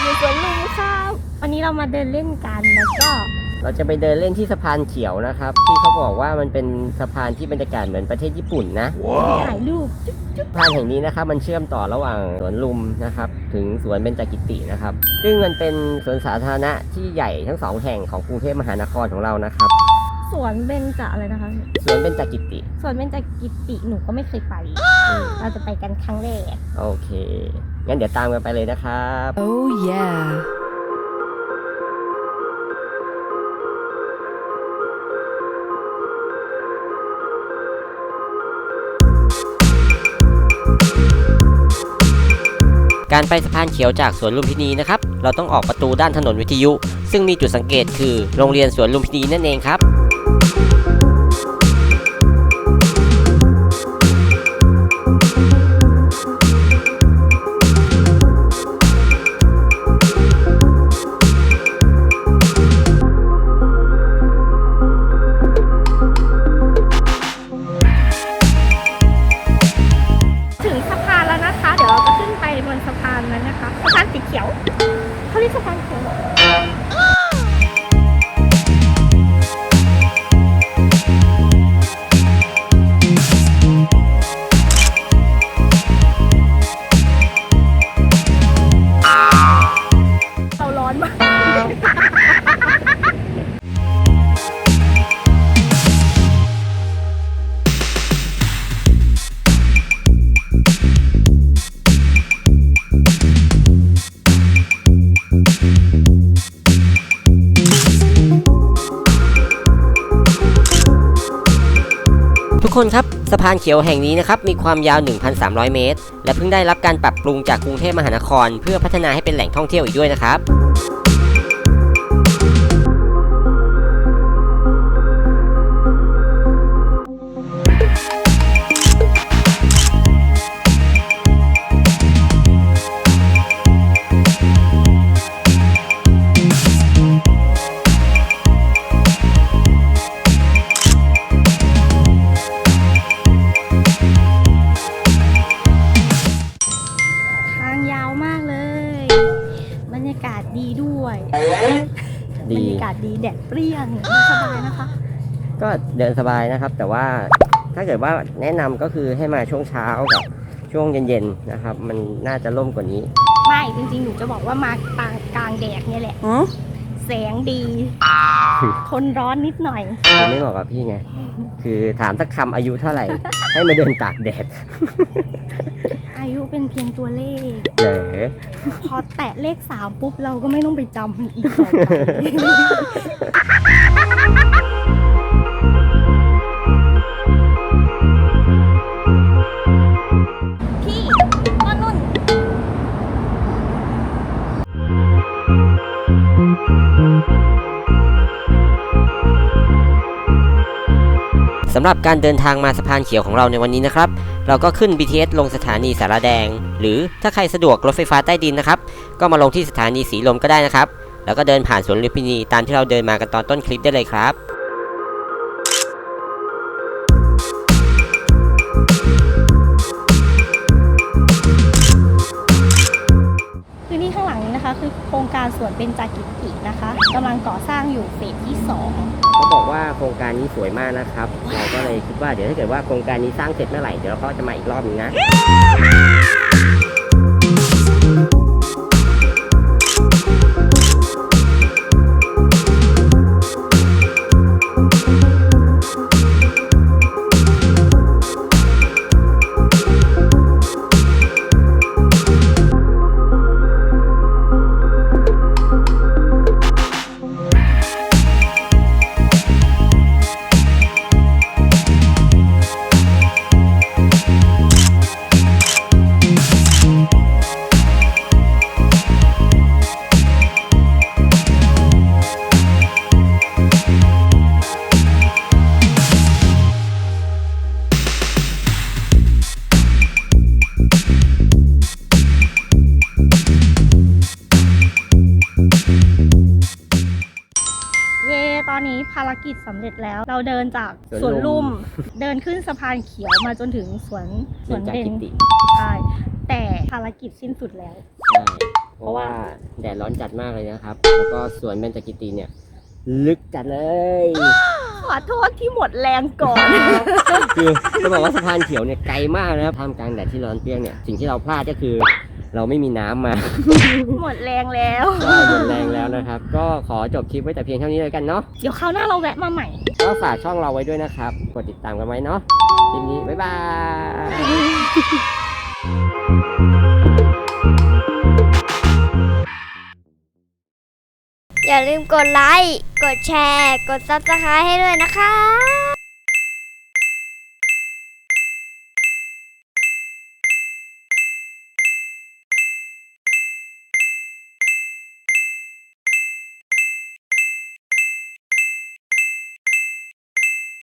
อยู่สวนลุมครับ วันนี้เรามาเดินเล่นกันแล้วก็ เราจะไปเดินเล่นที่สะพานเขียวนะครับ ที่เขาบอกว่ามันเป็นสะพานที่บรรยากาศเหมือนประเทศญี่ปุ่นนะถ่ายรูปสะพานแห่งนี้นะครับ มันเชื่อมต่อระหว่างสวนลุมนะครับ ถึงสวนเบญจกิตินะครับ ซึ่งมันเป็นสวนสาธารณะที่ใหญ่ทั้งสองแห่งของกรุงเทพมหานครของเรานะครับ สวนเบญจอะไรนะคะ สวนเบญจกิติ สวนเบญจกิติหนูก็ไม่เคยไปอืมเราจะไปกันครั้งแรก โอเค งั้นเดี๋ยวตามกันไปเลยนะครับ Oh yeah. การไปสะพานเขียวจากสวนลุมพินีนะครับ เราต้องออกประตูด้านถนนวิทยุ ซึ่งมีจุดสังเกตคือโรงเรียนสวนลุมพินีนั่นเองครับ ทุกคนครับสะพานเขียวแห่งนี้นะครับมีความยาว 1,300 เมตร และเพิ่งได้รับการปรับปรุงจากกรุงเทพมหานคร เพื่อพัฒนาให้เป็นแหล่งท่องเที่ยวอีกด้วยนะครับ บรดีรยากาศดีแดดเปรี้ยงสบายนะคะ ก็เดินสบายนะครับ แต่ว่าถ้าเกิดว่าแนะนำก็คือให้มาช่วงเช้ากับช่วงเย็นๆนะครับ มันน่าจะร่มกว่านี้ ไม่จริงๆ หนูจะบอกว่ามากลางกลางแดดเนี่ยแหละแสงดี ทนร้อนนิดหน่อยมันไม่เหมาะกับพี่ไง คือถามสักคำอายุเท่าไหร่ ให้มาเดินตากแดดอา ยุเป็นเพียงตัวเลขเหรอพอแตะเลขสามปุ๊บเราก็ไม่ต้องไปจำอีกต่อไป พี่ก็นุ่น สำหรับการเดินทางมาสะพานเขียวของเราในวันนี้นะครับ เราก็ขึ้น BTS ลงสถานีสารแดง หรือถ้าใครสะดวกรถไฟฟ้าใต้ดินนะครับ ก็มาลงที่สถานีสีลมก็ได้นะครับ แล้วก็เดินผ่านสวนลุมพินีตามที่เราเดินมากันตอนต้นคลิปได้เลยครับ โครงการสวนเบญจกิตินะคะกำลังก่อสร้างอยู่เฟสที่สองเขาบอกว่าโครงการนี้สวยมากนะครับ เราก็เลยคิดว่าเดี๋ยวถ้าเกิดว่าโครงการนี้สร้างเสร็จเมื่อไหร่เดี๋ยวเราก็จะมาอีกรอบนึงนะ อนนี้ภารกิจสำเร็จแล้ว เราเดินจากสสววนนลุลุ่ม ม เดินขึ้นสะพานเขียวมาจนถึงสวนสวนเบญจเบญกิติใช่แต่ภารกิจสิ้นสุดแล้ว ใช่เพราราะว่าแดดร้อนจัดมากเลยนะครับ แล้วก็สวนเบญจกิติเนี่ย ลึกจัดเลย ขอโทษที่หมดแรงก่อน คือจะบอกว่าสะพานเขียวเนี่ยไกลมากนะครับท่ามกลางแดดที่ร้อนเปรี้ยงเนี่ยสิ่งที่เราพลาดก็คือ เราไม่มีน้ำมา หมดแรงแล้ว ก็หมดแรงแล้วนะครับ ก็ขอจบคลิปไว้แต่เพียงเท่านี้เลยกันเนาะเดี๋ยวคราวหน้าเราแวะมาใหม่ ก็ฝากช่องเราไว้ด้วยนะครับ กดติดตามกันไว้เนาะคลิปนี้บ๊ายบายอย่าลืมกดไลค์ กดแชร์ กด Subscribe ให้ด้วยนะคะ